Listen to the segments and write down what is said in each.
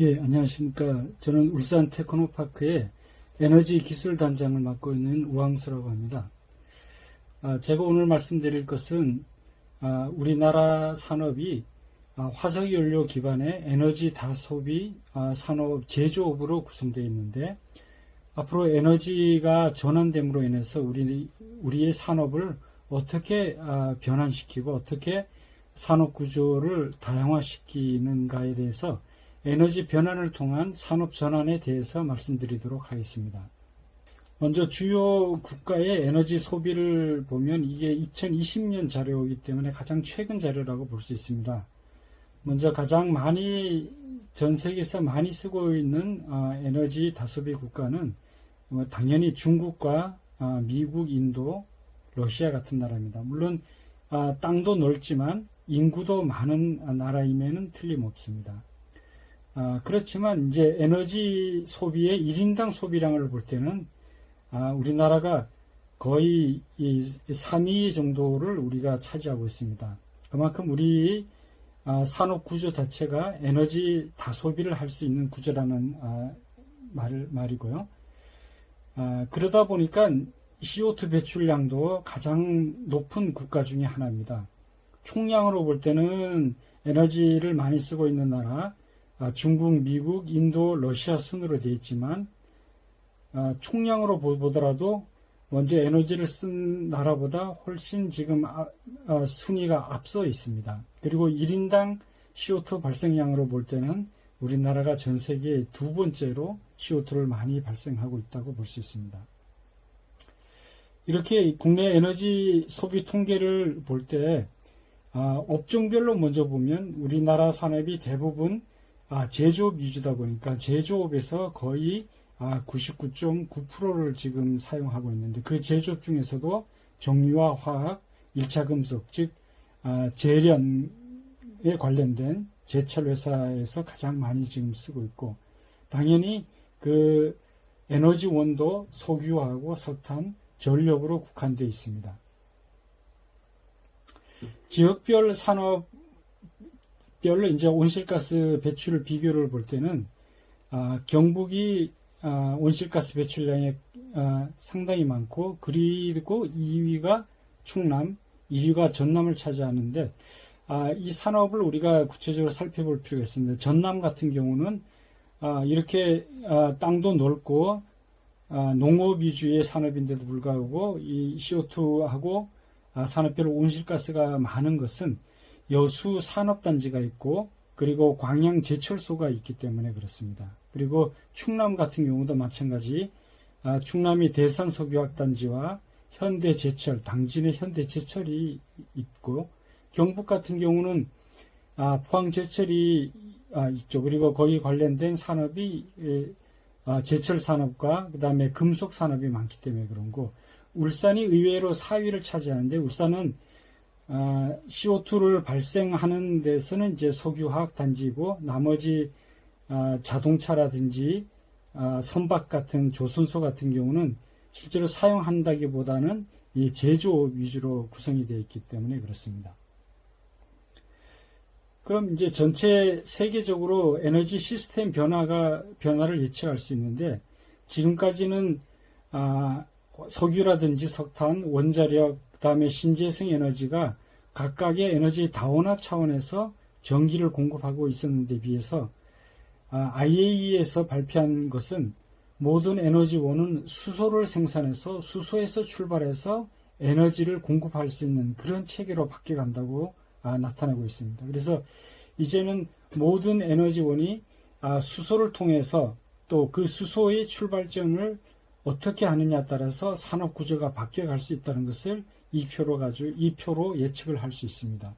예, 안녕하십니까. 저는 울산 테크노파크의 에너지 기술 단장을 맡고 있는 우왕수라고 합니다. 아, 제가 오늘 말씀드릴 것은 아, 우리나라 산업이 아, 화석 연료 기반의 에너지 다소비 아, 산업 제조업으로 구성되어 있는데 앞으로 에너지가 전환됨으로 인해서 우리 우리의 산업을 어떻게 아, 변환시키고 어떻게 산업 구조를 다양화시키는가에 대해서 에너지 변환을 통한 산업 전환에 대해서 말씀드리도록 하겠습니다. 먼저 주요 국가의 에너지 소비를 보면 이게 2020년 자료이기 때문에 가장 최근 자료라고 볼 수 있습니다. 먼저 가장 많이 전 세계에서 많이 쓰고 있는 아, 에너지 다소비 국가는 뭐 당연히 중국과 아, 미국, 인도, 러시아 같은 나라입니다. 물론 아, 땅도 넓지만 인구도 많은 나라임에는 틀림없습니다. 아, 그렇지만 이제 에너지 소비의 1인당 소비량을 볼 때는 아, 우리나라가 거의 이 3위 정도를 우리가 차지하고 있습니다. 그만큼 우리 아, 산업 구조 자체가 에너지 다소비를 할 수 있는 구조라는 아, 말, 말이고요. 아, 그러다 보니까 CO2 배출량도 가장 높은 국가 중에 하나입니다. 총량으로 볼 때는 에너지를 많이 쓰고 있는 나라, 아, 중국, 미국, 인도, 러시아 순으로 되어 있지만 아, 총량으로 보- 보더라도 먼저 에너지를 쓴 나라보다 훨씬 지금 아- 아, 순위가 앞서 있습니다. 그리고 1인당 CO2 발생량으로 볼 때는 우리나라가 전 세계 두 번째로 CO2를 많이 발생하고 있다고 볼 수 있습니다. 이렇게 국내 에너지 소비 통계를 볼때 아, 업종별로 먼저 보면 우리나라 산업이 대부분 아, 제조업 위주다 보니까 제조업에서 거의 아, 99.9%를 지금 사용하고 있는데 그 제조업 중에서도 정유와 화학, 1차 금속, 즉 아, 재련에 관련된 제철 회사에서 가장 많이 지금 쓰고 있고 당연히 그 에너지 원도 석유하고 석탄, 전력으로 국한되어 있습니다. 지역별 산업 별로 이제 온실가스 배출 비교를 볼 때는 아, 경북이 아, 온실가스 배출량이 아, 상당히 많고 그리고 2위가 충남, 1위가 전남을 차지하는데 아, 이 산업을 우리가 구체적으로 살펴볼 필요가 있습니다. 전남 같은 경우는 아, 이렇게 아, 땅도 넓고 아, 농업 위주의 산업인데도 불구하고 이 CO2하고 아, 산업별 온실가스가 많은 것은 여수 산업단지가 있고 그리고 광양 제철소가 있기 때문에 그렇습니다. 그리고 충남 같은 경우도 마찬가지 아, 충남이 대산 석유화단지와 현대 제철 당진의 현대 제철이 있고 경북 같은 경우는 아, 포항 제철이 아, 있죠. 그리고 거기 관련된 산업이 에, 아, 제철 산업과 그 다음에 금속 산업이 많기 때문에 그런 거. 울산이 의외로 4위를 차지하는데 울산은 아, CO2를 발생하는 데서는 이제 석유화학 단지고 나머지 아, 자동차라든지 아, 선박 같은 조선소 같은 경우는 실제로 사용한다기보다는 이 제조업 위주로 구성이 되어 있기 때문에 그렇습니다. 그럼 이제 전체 세계적으로 에너지 시스템 변화가 변화를 예측할 수 있는데 지금까지는 아, 석유라든지 석탄, 원자력, 그 다음에 신재생 에너지가 각각의 에너지 다원화 차원에서 전기를 공급하고 있었는데 비해서 아, IAEA에서 발표한 것은 모든 에너지원은 수소를 생산해서 수소에서 출발해서 에너지를 공급할 수 있는 그런 체계로 바뀌어간다고 아, 나타나고 있습니다. 그래서 이제는 모든 에너지원이 아, 수소를 통해서 또 그 수소의 출발점을 어떻게 하느냐에 따라서 산업 구조가 바뀌어갈 수 있다는 것을 이 표로 가지고 이 표로 예측을 할 수 있습니다.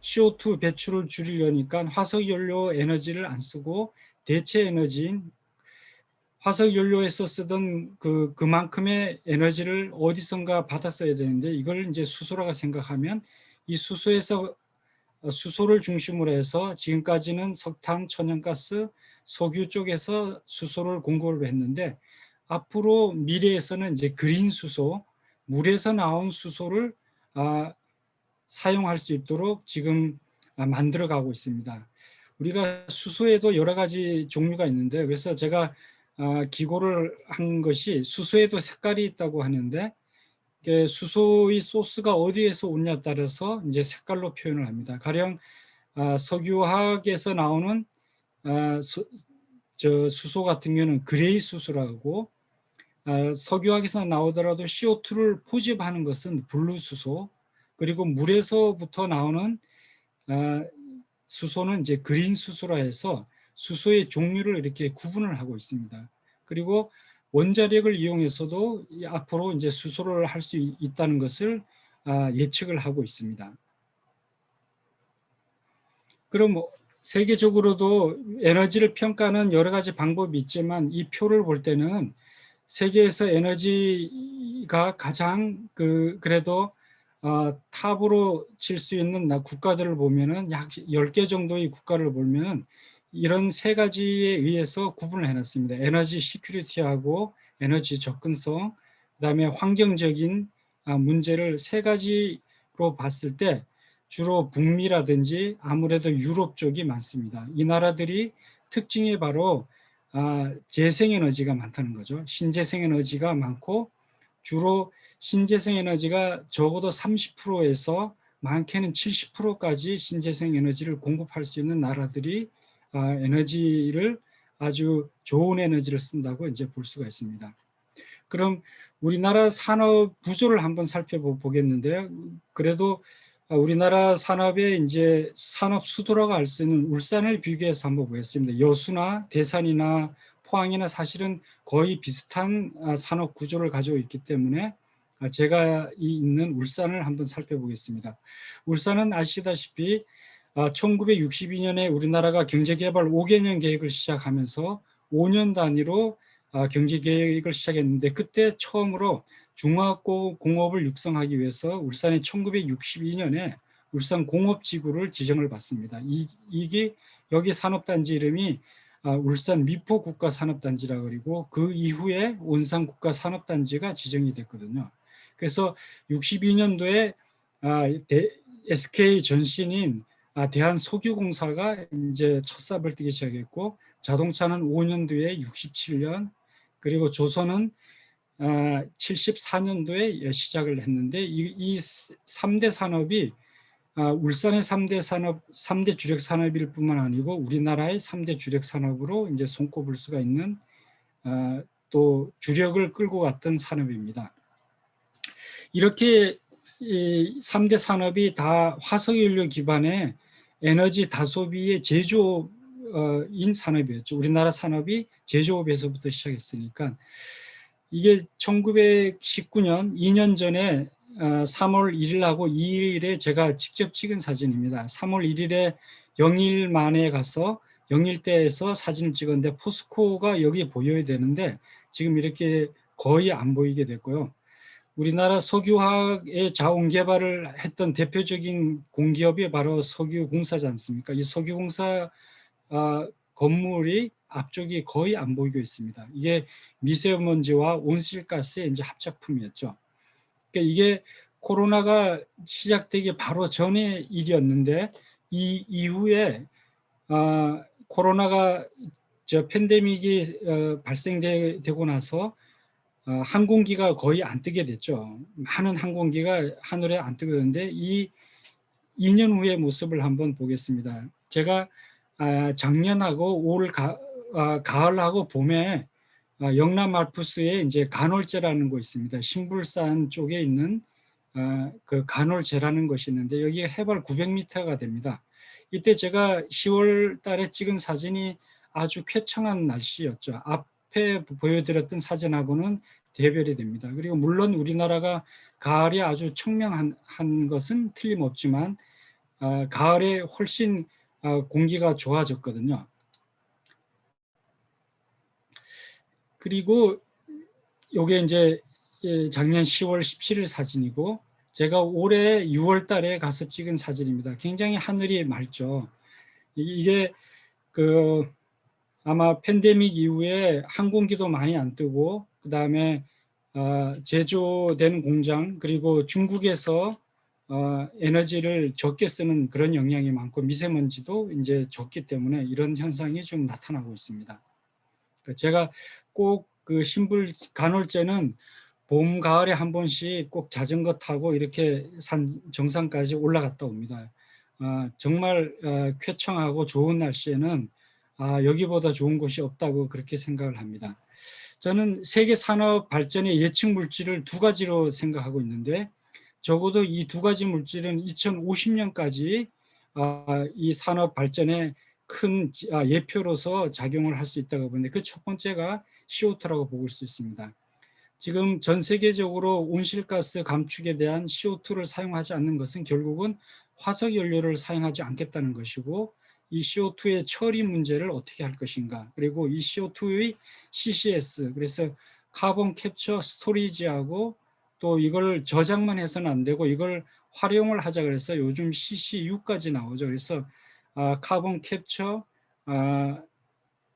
CO2 배출을 줄이려니까 화석 연료 에너지를 안 쓰고 대체 에너지인 화석 연료에서 쓰던 그 그만큼의 에너지를 어디선가 받아 써야 되는데 이걸 이제 수소라고 생각하면 이 수소에서 어, 수소를 중심으로 해서 지금까지는 석탄, 천연가스, 석유 쪽에서 수소를 공급을 했는데 앞으로 미래에서는 이제 그린 수소, 물에서 나온 수소를 아, 사용할 수 있도록 지금 아, 만들어 가고 있습니다. 우리가 수소에도 여러 가지 종류가 있는데 그래서 제가 아, 기고를 한 것이 수소에도 색깔이 있다고 하는데 수소의 소스가 어디에서 오냐에 따라서 이제 색깔로 표현을 합니다. 가령 아, 석유화학에서 나오는 아, 수, 저 수소 같은 경우는 그레이 수소라고 아, 석유화학에서 나오더라도 CO2를 포집하는 것은 블루 수소 그리고 물에서부터 나오는 아, 수소는 이제 그린 수소라 해서 수소의 종류를 이렇게 구분을 하고 있습니다. 그리고 원자력을 이용해서도 이 앞으로 이제 수소를 할 수 있다는 것을 아, 예측을 하고 있습니다. 그럼 뭐 세계적으로도 에너지를 평가하는 여러 가지 방법이 있지만 이 표를 볼 때는 세계에서 에너지가 가장 그 그래도 어, 탑으로 칠 수 있는 나- 국가들을 보면은 약 10개 정도의 국가를 보면 이런 세 가지에 의해서 구분을 해놨습니다. 에너지 시큐리티하고 에너지 접근성, 그다음에 환경적인 아, 문제를 세 가지로 봤을 때 주로 북미라든지 아무래도 유럽 쪽이 많습니다. 이 나라들이 특징이 바로 아, 재생에너지가 많다는 거죠. 신재생에너지가 많고 주로 신재생에너지가 적어도 30%에서 많게는 70%까지 신재생에너지를 공급할 수 있는 나라들이 아, 에너지를 아주 좋은 에너지를 쓴다고 이제 볼 수가 있습니다. 그럼 우리나라 산업 구조를 한번 살펴보겠는데요. 그래도 아, 우리나라 산업의 이제 산업 수도라고 할 수 있는 울산을 비교해서 한번 보겠습니다. 여수나 대산이나 포항이나 사실은 거의 비슷한 아, 산업 구조를 가지고 있기 때문에 아, 제가 이 있는 울산을 한번 살펴보겠습니다. 울산은 아시다시피 1962년에 우리나라가 경제개발 5개년 계획을 시작하면서 5년 단위로 경제계획을 시작했는데 그때 처음으로 중화공업을 육성하기 위해서 울산이 1962년에 울산 공업지구를 지정을 받습니다. 이, 이게 여기 산업단지 이름이 울산 미포 국가 산업단지라 그리고 그 이후에 온산 국가 산업단지가 지정이 됐거든요. 그래서 62년도에 SK 전신인 대한석유공사가 이제 첫 삽을 뜨기 시작했고 자동차는 5년 뒤에 67년 그리고 조선은 74년도에 시작을 했는데 이, 이 3대 산업이 울산의 3대 산업, 3대 주력 산업일 뿐만 아니고 우리나라의 3대 주력 산업으로 이제 손꼽을 수가 있는 또 주력을 끌고 갔던 산업입니다. 이렇게 이 3대 산업이 다 화석연료 기반의 에너지 다소비의 제조업인 산업이었죠. 우리나라 산업이 제조업에서부터 시작했으니까 이게 1919년 2년 전에 3월 1일하고 2일에 제가 직접 찍은 사진입니다. 3월 1일에 영일 만에 가서 영일대에서 사진을 찍었는데 포스코가 여기 보여야 되는데 지금 이렇게 거의 안 보이게 됐고요. 우리나라 석유화학의 자원 개발을 했던 대표적인 공기업이 바로 석유공사지 않습니까? 이 석유공사 건물이 앞쪽이 거의 안 보이고 있습니다. 이게 미세먼지와 온실가스의 이제 합작품이었죠. 그러니까 이게 코로나가 시작되기 바로 전의 일이었는데 이 이후에 아, 코로나가 저 팬데믹이 어, 발생되고 나서 어, 항공기가 거의 안 뜨게 됐죠. 많은 항공기가 하늘에 안 뜨게 되는데 이 2년 후의 모습을 한번 보겠습니다. 제가 아, 작년하고 올 가, 아, 가을하고 봄에 아, 영남 알프스에 이제 간월제라는 곳 있습니다. 신불산 쪽에 있는 아, 그 간월제라는 것이 있는데 여기 해발 900m가 됩니다. 이때 제가 10월 달에 찍은 사진이 아주 쾌청한 날씨였죠. 앞에 보여드렸던 사진하고는 대별이 됩니다. 그리고 물론 우리나라가 가을이 아주 청명한 한 것은 틀림없지만 아, 가을에 훨씬 아, 공기가 좋아졌거든요. 그리고 요게 이제 예, 작년 10월 17일 사진이고 제가 올해 6월 달에 가서 찍은 사진입니다. 굉장히 하늘이 맑죠. 이게 그 아마 팬데믹 이후에 항공기도 많이 안 뜨고 그 다음에 어, 제조되는 공장 그리고 중국에서 어, 에너지를 적게 쓰는 그런 영향이 많고 미세먼지도 이제 적기 때문에 이런 현상이 좀 나타나고 있습니다. 그러니까 제가 꼭 그 신불 간헐제는 봄, 가을에 한 번씩 꼭 자전거 타고 이렇게 산 정상까지 올라갔다 옵니다. 아, 정말 어, 쾌청하고 좋은 날씨에는 아, 여기보다 좋은 곳이 없다고 그렇게 생각을 합니다. 저는 세계 산업 발전의 예측 물질을 두 가지로 생각하고 있는데 적어도 이 두 가지 물질은 2050년까지 아, 이 산업 발전에 큰 지- 아, 예표로서 작용을 할 수 있다고 보는데 그 첫 번째가 CO2라고 보고 수 있습니다. 지금 전 세계적으로 온실가스 감축에 대한 CO2를 사용하지 않는 것은 결국은 화석 연료를 사용하지 않겠다는 것이고 이 CO2의 처리 문제를 어떻게 할 것인가 그리고 이 CO2의 CCS 그래서 카본 캡처 스토리지하고 또 이걸 저장만 해서는 안 되고 이걸 활용을 하자 그래서 요즘 CCU까지 나오죠. 그래서 아, 카본 캡처 아,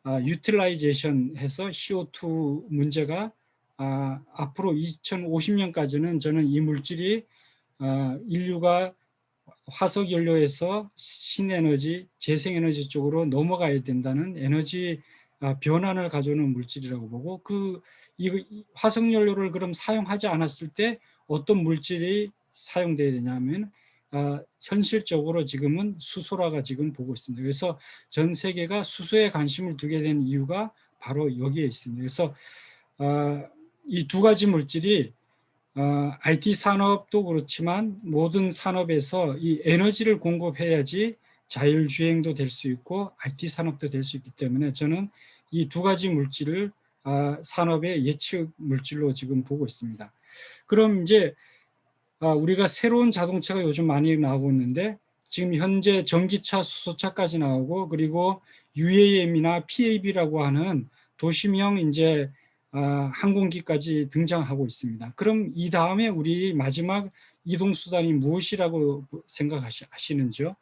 아, 유틸라이제이션 해서 CO2 문제가 아, 앞으로 2050년까지는 저는 이 물질이 아, 인류가 화석 연료에서 신에너지, 재생에너지 쪽으로 넘어가야 된다는 에너지 아, 변환을 가져오는 물질이라고 보고 그 화석 연료를 그럼 사용하지 않았을 때 어떤 물질이 사용돼야 되냐면 아, 현실적으로 지금은 수소라가 지금 보고 있습니다. 그래서 전 세계가 수소에 관심을 두게 된 이유가 바로 여기에 있습니다. 그래서 아, 이두 가지 물질이 어, IT 산업도 그렇지만 모든 산업에서 이 에너지를 공급해야지 자율주행도 될 수 있고 IT 산업도 될 수 있기 때문에 저는 이 두 가지 물질을 아, 산업의 예측 물질로 지금 보고 있습니다. 그럼 이제 아, 우리가 새로운 자동차가 요즘 많이 나오고 있는데 지금 현재 전기차, 수소차까지 나오고 그리고 UAM이나 PAB라고 하는 도심형 이제 아, 항공기까지 등장하고 있습니다. 그럼 이 다음에 우리 마지막 이동 수단이 무엇이라고 생각하시는지요?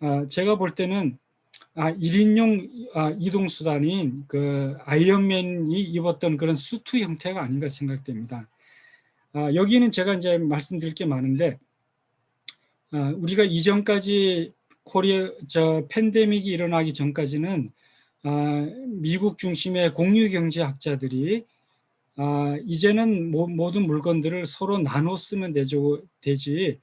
아, 제가 볼 때는 아, 1인용 아, 이동 수단인 그 아이언맨이 입었던 그런 수트 형태가 아닌가 생각됩니다. 아, 여기는 제가 이제 말씀드릴 게 많은데 아, 우리가 이전까지 코리아 저 팬데믹이 일어나기 전까지는 아, 미국 중심의 공유 경제학자들이 아, 이제는 모, 모든 물건들을 서로 나눠 쓰면 되죠, 되지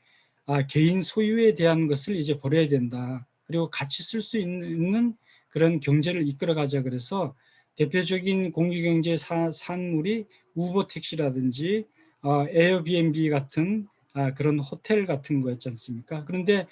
아, 개인 소유에 대한 것을 이제 버려야 된다. 그리고 같이 쓸 수 있는 그런 경제를 이끌어 가자 그래서 대표적인 공유 경제 산물이 우버 택시라든지 어, 에어비앤비 같은 아, 그런 호텔 같은 거였지 않습니까? 그런데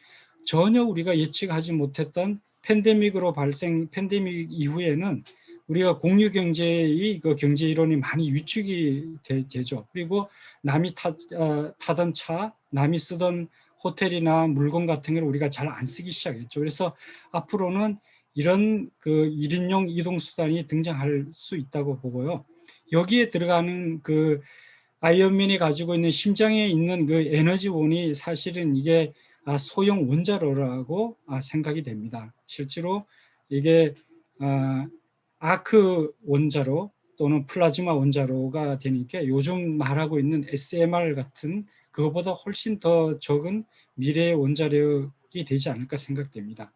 전혀 우리가 예측하지 못했던 팬데믹으로 발생 팬데믹 이후에는 우리가 공유 경제의 그 경제 이론이 많이 위축이 되, 죠 그리고 남이 타, 어, 타던 차, 남이 쓰던 호텔이나 물건 같은 걸 우리가 잘 안 쓰기 시작했죠. 그래서 앞으로는 이런 그 1인용 이동 수단이 등장할 수 있다고 보고요. 여기에 들어가는 그 아이언맨이 가지고 있는 심장에 있는 그 에너지원이 사실은 이게 아, 소형 원자로라고 아, 생각이 됩니다. 실제로 이게 아, 아크 원자로 또는 플라즈마 원자로가 되니까 요즘 말하고 있는 SMR 같은 그거보다 훨씬 더 적은 미래의 원자력이 되지 않을까 생각됩니다.